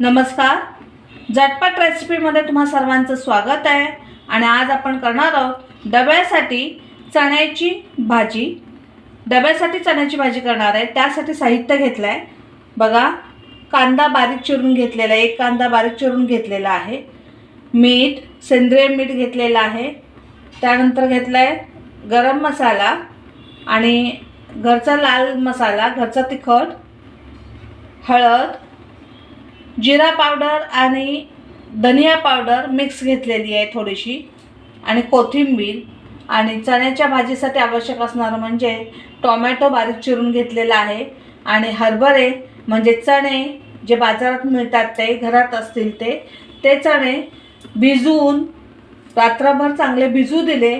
नमस्कार. झटपट रेसिपीमध्ये तुम्हा सर्वांचं स्वागत आहे. आणि आज आपण करणार आहोत डब्यासाठी चण्याची भाजी. डब्यासाठी चण्याची भाजी करणार आहे. त्यासाठी साहित्य घेतलं आहे बघा कांदा बारीक चिरून घेतलेला आहे. एक कांदा बारीक चिरून घेतलेला आहे. मीठ सेंद्रिय मीठ घेतलेलं आहे. त्यानंतर घेतलं आहे गरम मसाला आणि घरचा लाल मसाला घरचा तिखट हळद जिरा पावडर आणि धनिया पावडर मिक्स घेतलेली आहे थोडीशी आणि कोथिंबीर आणि चण्याच्या भाजीसाठी आवश्यक असणारं म्हणजे टोमॅटो बारीक चिरून घेतलेला आहे आणि हरभरे म्हणजे चणे जे बाजारात मिळतात ते घरात असतील ते ते चणे भिजवून रात्रभर चांगले भिजू दिले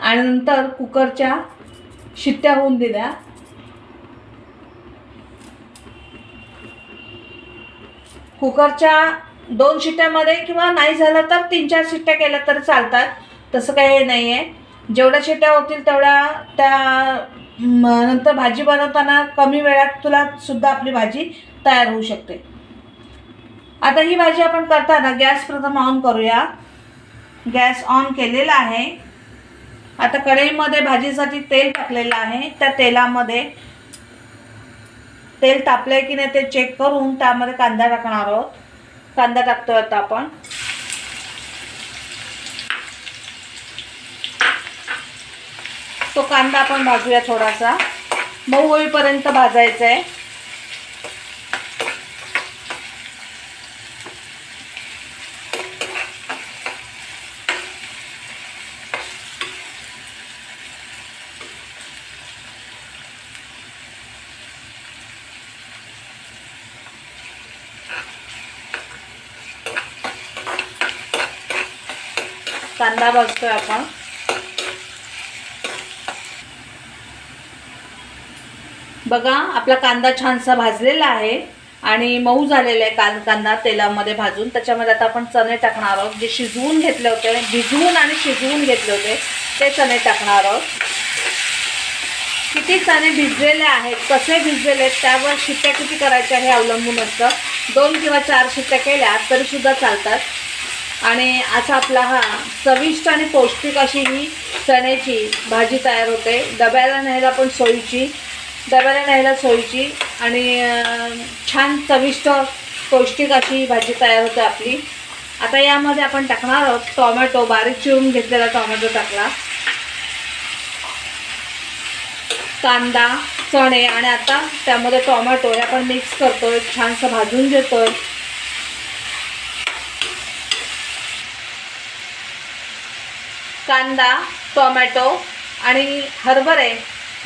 आणि नंतर कुकरच्या शिट्ट्या होऊन दिल्या. कुकरच्या दोन शिट्ट्यामध्ये किंवा नाही झालं तर तीन चार शिट्ट्या केल्या तर चालतात. तसं काही नाही आहे जेवढ्या शिट्ट्या होतील तेवढ्या त्या नंतर भाजी बनवताना कमी वेळात तुला सुद्धा आपली भाजी तयार होऊ शकते. आता ही भाजी आपण करताना गॅस प्रथम ऑन करूया. गॅस ऑन केलेला आहे. आता कढईमध्ये भाजीसाठी तेल टाकलेलं आहे. त्या तेलामध्ये तेल तापलंय की नाही ते चेक करून त्यामध्ये कांदा टाकणार आहोत. कांदा टाकतोय आता आपण. तो कांदा आपण भाजूया थोडासा. मऊ होईपर्यंत भाजायचा आहे कांदा भाजतोय आपण. बघा आपला कांदा छानसा भाजलेला आहे आणि मऊ झालेला आहे कान कांदा तेलामध्ये भाजून. त्याच्यामध्ये आता आपण चणे टाकणार आहोत. जे शिजवून घेतले होते भिजवून आणि शिजवून घेतले होते ते चणे टाकणार आहोत. किती चणे भिजलेले आहेत कसे भिजलेले आहेत त्यावर शिट्ट्या किती करायच्या हे अवलंबून असतं. दोन किंवा चार शिट्ट्या केल्या तरीसुद्धा चालतात. आणि असा आपला हा चविष्ट आणि पौष्टिक अशी ही चण्याची भाजी तयार होते. डब्याला न्यायला पण सोयीची डब्याला न्यायला सोयीची आणि छान चविष्ट पौष्टिक अशी भाजी तयार होते आपली. आता यामध्ये आपण टाकणार आहोत टोमॅटो बारीक चिरून घेतलेला टोमॅटो टाकला. कांदा चणे आणि आता त्यामध्ये टोमॅटो हे आपण मिक्स करतो छानसं भाजून घेतोय. कांदा टोमॅटो आणि हरभरे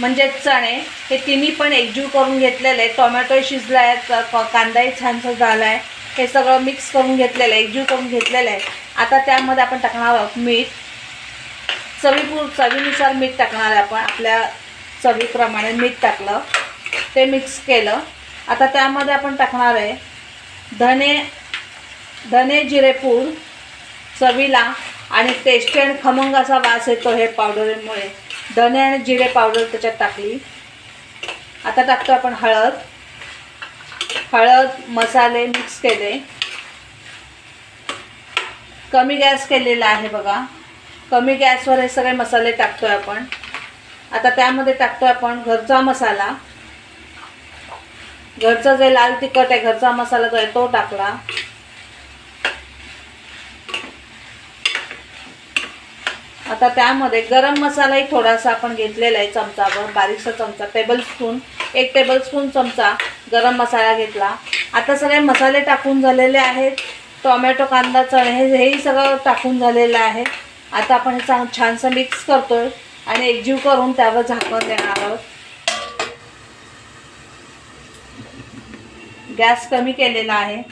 म्हणजे चणे हे तिन्ही पण एकजीव करून घेतलेले. आहे टोमॅटो शिजला आहे कांदाही छानसा झाला आहे हे सगळं मिक्स करून घेतलेलं आहे एकजीव करून घेतलेलं. आहे आता त्यामध्ये आपण टाकणार आहोत मीठ. चवीपूर चवीनुसार मीठ टाकणार आहे आपण. आपल्या चवीप्रमाणे मीठ टाकलं. ते मिक्स केलं. आता त्यामध्ये आपण टाकणार आहे धने धने जिरेपूड चवीला आणि टेस्टी आणि खमंग असा वास येतो हे पावडरमुळे धने आणि जिरे पावडर त्याच्यात टाकली. आता टाकतो आपण हळद. हळद मसाले मिक्स केले. कमी गॅस केलेला आहे बघा. कमी गॅसवर हे सगळे मसाले टाकतोय आपण. आता त्यामध्ये टाकतोय आपण घरचा मसाला. घरचं जे लाल तिखट आहे घरचा मसाला जो आहे तो टाकला. आता त्यामध्ये गरम मसालाही थोडासा आपण घेतलेला आहे चमचावर बारीकसा चमचा टेबल स्पून एक टेबल स्पून चमचा गरम मसाला घेतला. आता सगळे मसाले टाकून झालेले आहेत. टोमॅटो कांदा चणे हे हेही सगळं टाकून झालेलं आहे. आता आपण हे चांग छानसं मिक्स करतो आहे आणि एकजीव करून त्यावर झाकण देणार आहोत. गॅस कमी केलेला आहे.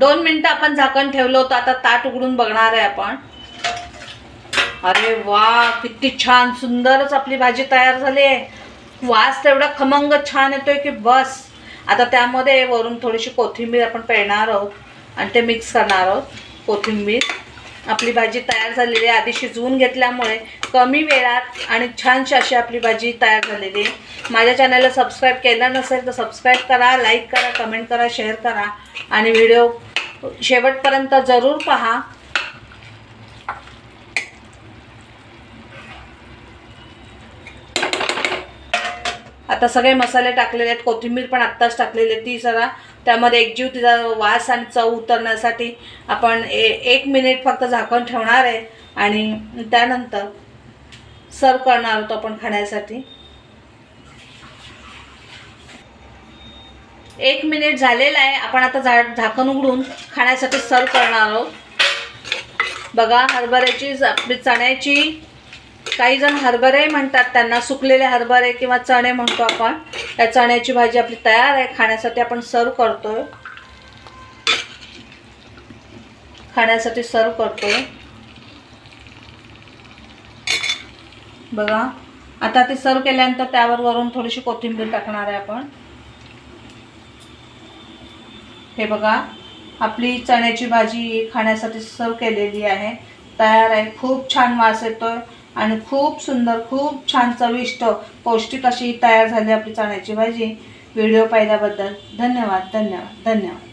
दोन मिनटं आपण झाकण ठेवलं होतं आता ताट उघडून बघणार आहे आपण. अरे वा किती छान सुंदरच आपली भाजी तयार झाली आहे. वास तेवढा खमंग छान येतोय की बस. आता त्यामध्ये वरून थोडीशी कोथिंबीर आपण पेरणार आहोत आणि ते मिक्स करणार आहोत कोथिंबीर. आपली भाजी तयार झालेली आहे आधी शिजवून घेतल्यामुळे कमी वेळात आणि छानशी अशी आपली भाजी तयार झालेली आहे. माझ्या चॅनलला सबस्क्राईब केलं नसेल तर सबस्क्राईब करा लाईक करा कमेंट करा शेअर करा. आणि व्हिडिओ शेवटपर्यंत जरूर पहा. आता सगळे मसाले टाकलेले आहेत. कोथिंबीर पण आत्ताच टाकलेली आहे ती जरा त्यामध्ये एकजीव तिचा वास आणि चव उतरण्यासाठी आपण ए एक मिनिट फक्त झाकण ठेवणार आहे. आणि त्यानंतर सर्व करणार आहोत आपण खाण्यासाठी. एक मिनिट झालेला आहे. आपण आता झा झाकण उघडून खाण्यासाठी सर्व करणार आहोत. बघा हरभऱ्याची आपली चण्याची काही जण हरभरे म्हणतात त्यांना सुकलेले हरभरे किंवा चणे म्हणतो आपण. त्या चण्याची भाजी आपली तयार आहे. खाण्यासाठी आपण सर्व करतोय. खाण्यासाठी सर्व करतोय. बघा आता ते सर्व केल्यानंतर त्यावर वरून थोडीशी कोथिंबीर टाकणार आहे आपण. हे बघा आपली चण्याची भाजी खाण्यासाठी सर्व केलेली आहे. तयार आहे. खूप छान वास येतो आणि खूप सुंदर खूप छान चविष्ट पौष्टिक अशी तयार झाली आपली चण्याची भाजी. व्हिडिओ पाहिल्याबद्दल धन्यवाद धन्यवाद धन्यवाद.